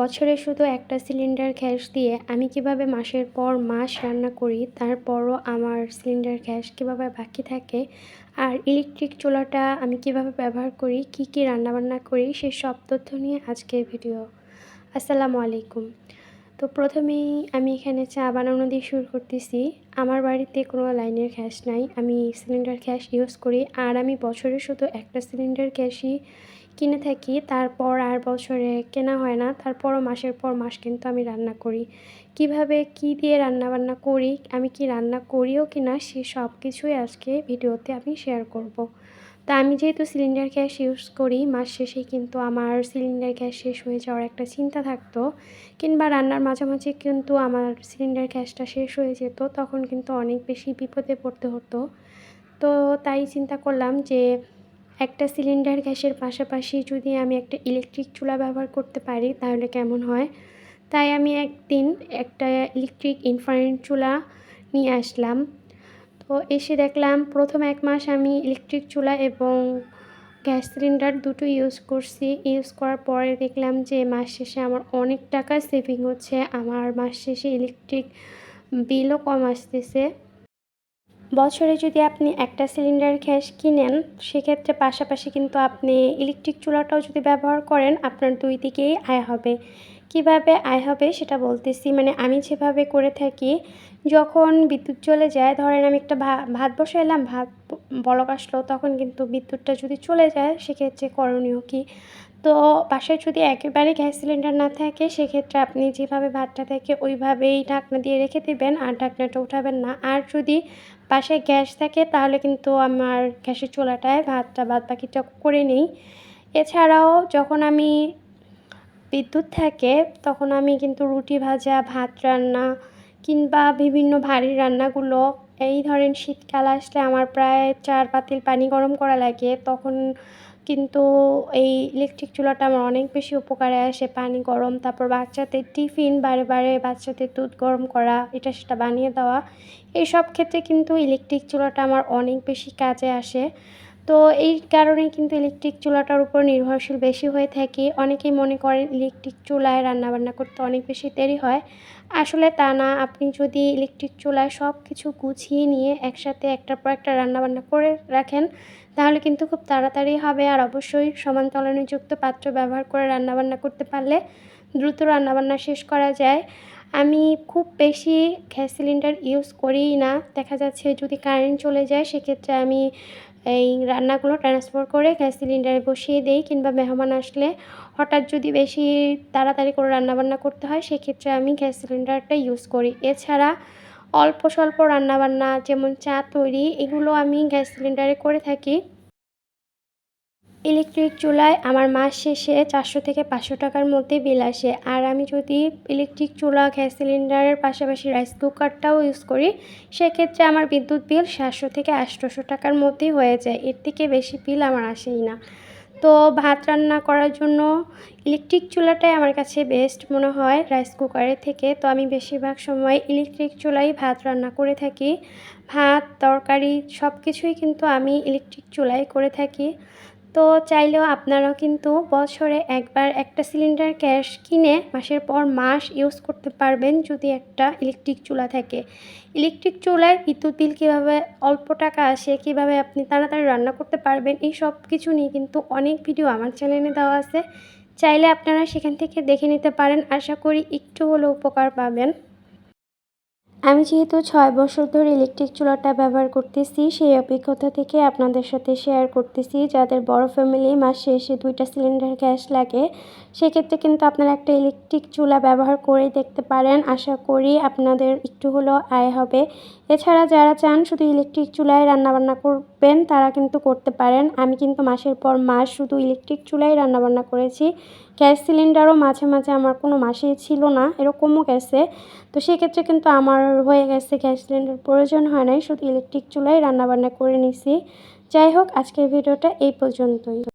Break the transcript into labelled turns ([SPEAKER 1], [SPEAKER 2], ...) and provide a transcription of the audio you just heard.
[SPEAKER 1] বছরে শুধু একটা সিলিন্ডার গ্যাস দিয়ে আমি কীভাবে মাসের পর মাস রান্না করি, তারপরও আমার সিলিন্ডার গ্যাস কীভাবে বাকি থাকে, আর ইলেকট্রিক চুলাটা আমি কীভাবে ব্যবহার করি, কি কি রান্নাবান্না করি সেই সব তথ্য নিয়ে আজকের ভিডিও। আসসালামু আলাইকুম। তো প্রথমেই আমি এখানে চা বানানো দিয়ে শুরু করতেছি। আমার বাড়িতে কোনো লাইনের গ্যাস নাই, আমি সিলিন্ডার গ্যাস ইউজ করি, আর আমি বছরে শুধু একটা সিলিন্ডার গ্যাসই কিনে থাকি, তারপর আর বছরে কেনা হয় না। তারপরও মাসের পর মাস কিন্তু আমি রান্না করি। কীভাবে কি দিয়ে রান্না বান্না করি, আমি কি রান্না করিও কি না, সে সব কিছুই আজকে ভিডিওতে আমি শেয়ার করব। তা আমি যেহেতু সিলিন্ডার গ্যাস ইউজ করি, মাস শেষে কিন্তু আমার সিলিন্ডার গ্যাস শেষ হয়ে যাওয়ার একটা চিন্তা থাকতো। কিংবা রান্নার মাঝামাঝি কিন্তু আমার সিলিন্ডার গ্যাসটা শেষ হয়ে যেত, তখন কিন্তু অনেক বেশি বিপদে পড়তে হতো। তো তাই চিন্তা করলাম যে একটা সিলিন্ডার গ্যাসের পাশাপাশি যদি আমি একটা ইলেকট্রিক চুলা ব্যবহার করতে পারি, তাহলে কেমন হয়? তাই আমি একদিন একটা ইলেকট্রিক ইনফ্রারেড চুলা নিয়ে আসলাম। তো এসে দেখলাম, প্রথম এক মাস আমি ইলেকট্রিক চুলা এবং গ্যাস সিলিন্ডার দুটো ইউজ করছি। ইউজ করার পরে দেখলাম যে, মাস শেষে আমার অনেক টাকা সেভিং হচ্ছে। আমার মাস শেষে ইলেকট্রিক বিলও কম আসতেছে। বছরে যদি আপনি একটা সিলিন্ডার গ্যাস কিনেন, সেক্ষেত্রে পাশাপাশি কিন্তু আপনি ইলেকট্রিক চুলাটাও যদি ব্যবহার করেন, আপনার দুই দিকেই আয় হবে। কীভাবে আয় হবে সেটা বলতেছি মানে আমি যেভাবে করে থাকি, যখন বিদ্যুৎ চলে যায়, ধরেন আমি একটা ভাত বসাইলাম, ভাত বলক আসলো, তখন কিন্তু বিদ্যুৎটা যদি চলে যায়, সেক্ষেত্রে করণীয় কী? তো বাসায় যদি একেবারে গ্যাস সিলিন্ডার না থাকে, সেক্ষেত্রে আপনি যেভাবে ভাতটা থাকে ওইভাবেই ঢাকনা দিয়ে রেখে দেবেন আর ঢাকনাটা উঠাবেন না। আর যদি বাসায় গ্যাস থাকে, তাহলে কিন্তু আমার গ্যাসের চুলাটায় ভাতটা বাদ বাকিটা করে নিই। এছাড়াও যখন আমি বিদ্যুৎ থাকে, তখন আমি কিন্তু রুটি ভাজা, ভাত রান্না কিংবা বিভিন্ন ভারী রান্নাগুলো, এই ধরেন শীতকাল আসলে আমার প্রায় চার পাতিল পানি গরম করা লাগে, তখন কিন্তু এই ইলেকট্রিক চুলাটা আমার অনেক বেশি উপকারে আসে, পানি গরম, তারপর বাচ্চাদের টিফিন বারে বারে বাচ্চাতে দুধ গরম করা, এটা সেটা বানিয়ে দেওয়া। এইসব ক্ষেত্রে কিন্তু ইলেকট্রিক চুলাটা আমার অনেক বেশি কাজে আসে। তো এই কারণেই কিন্তু ইলেকট্রিক চুলাটার উপর নির্ভরশীল বেশি হয়ে থাকি। অনেকেই মনে করেন ইলেকট্রিক চুলায় রান্নাবান্না করতে অনেক বেশি দেরি হয়। আসলে তা না, আপনি যদি ইলেকট্রিক চুলায় সব কিছু গুছিয়ে নিয়ে একসাথে একটার পর একটা রান্নাবান্না করে রাখেন, তাহলে কিন্তু খুব তাড়াতাড়ি হবে। আর অবশ্যই সমান তলানিযুক্ত পাত্র ব্যবহার করে রান্নাবান্না করতে পারলে দ্রুত রান্নাবান্না শেষ করা যায়। আমি খুব বেশি গ্যাস সিলিন্ডার ইউজ করিই না। দেখা যাচ্ছে যদি কারেন্ট চলে যায়, সেক্ষেত্রে আমি এই রান্নাগুলো ট্রান্সফার করে গ্যাস সিলিন্ডারে বসিয়ে দেই কিংবা মেহমান আসলে হঠাৎ যদি বেশি তাড়াতাড়ি করে রান্নাবান্না করতে হয়, সেক্ষেত্রে আমি গ্যাস সিলিন্ডারটা ইউজ করি। এছাড়া অল্প স্বল্প রান্নাবান্না যেমন চা তৈরি, এগুলো আমি গ্যাস সিলিন্ডারে করে থাকি। ইলেকট্রিক চুলায় আমার মাস শেষে চারশো থেকে পাঁচশো টাকার মধ্যে বিল আসে। আর আমি যদি ইলেকট্রিক চুলা, গ্যাস সিলিন্ডারের পাশাপাশি রাইস কুকারটাও ইউজ করি, সেক্ষেত্রে আমার বিদ্যুৎ বিল সাতশো থেকে আটশোশো টাকার মধ্যেই হয়ে যায়। এর থেকে বেশি বিল আমার আসেই না। তো ভাত রান্না করার জন্য ইলেকট্রিক চুলাটাই আমার কাছে বেস্ট মনে হয় রাইস কুকারের থেকে। তো আমি বেশিরভাগ সময় ইলেকট্রিক চুলাই ভাত রান্না করে থাকি। ভাত, তরকারি সব কিছুই কিন্তু আমি ইলেকট্রিক চুলাই করে থাকি। তো চাইলেও আপনারাও কিন্তু বছরে একবার একটা সিলিন্ডার গ্যাস কিনে মাসের পর মাস ইউজ করতে পারবেন যদি একটা ইলেকট্রিক চুলা থাকে। ইলেকট্রিক চুলায় বিদ্যুৎ বিল কীভাবে, অল্প টাকা আসে, কীভাবে আপনি তাড়াতাড়ি রান্না করতে পারবেন, এই সব কিছু নিয়ে কিন্তু অনেক ভিডিও আমার চ্যানেলে দেওয়া আছে। চাইলে আপনারা সেখান থেকে দেখে নিতে পারেন। আশা করি একটু হলেও উপকার পাবেন। আমি যেহেতু ছয় বছর ধরে ইলেকট্রিক চুলাটা ব্যবহার করতেছি, সেই অভিজ্ঞতা থেকে আপনাদের সাথে শেয়ার করতেছি। যাদের বড় ফ্যামিলি মাস শেষে দুইটা সিলিন্ডার গ্যাস লাগে, সেক্ষেত্রে কিন্তু আপনারা একটা ইলেকট্রিক চুলা ব্যবহার করে দেখতে পারেন। আশা করি আপনাদের একটু হলেও আয় হবে। এছাড়া যারা চান শুধু ইলেকট্রিক চুলায় রান্নাবান্না করবেন, তারা কিন্তু করতে পারেন। আমি কিন্তু মাসের পর মাস শুধু ইলেকট্রিক চুলায় রান্নাবান্না করেছি। গ্যাস সিলিন্ডারও মাঝে মাঝে আমার কোনো মাসে ছিল না, এরকমও গেছে। তো সেক্ষেত্রে কিন্তু আমার হয়ে গেছে গ্যাস সিলিন্ডার, প্রয়োজন হয় নাই, শুধু ইলেকট্রিক চুলাই রান্নাবান্না করে নিছি। যাই হোক, আজকের ভিডিওটা এই পর্যন্তই।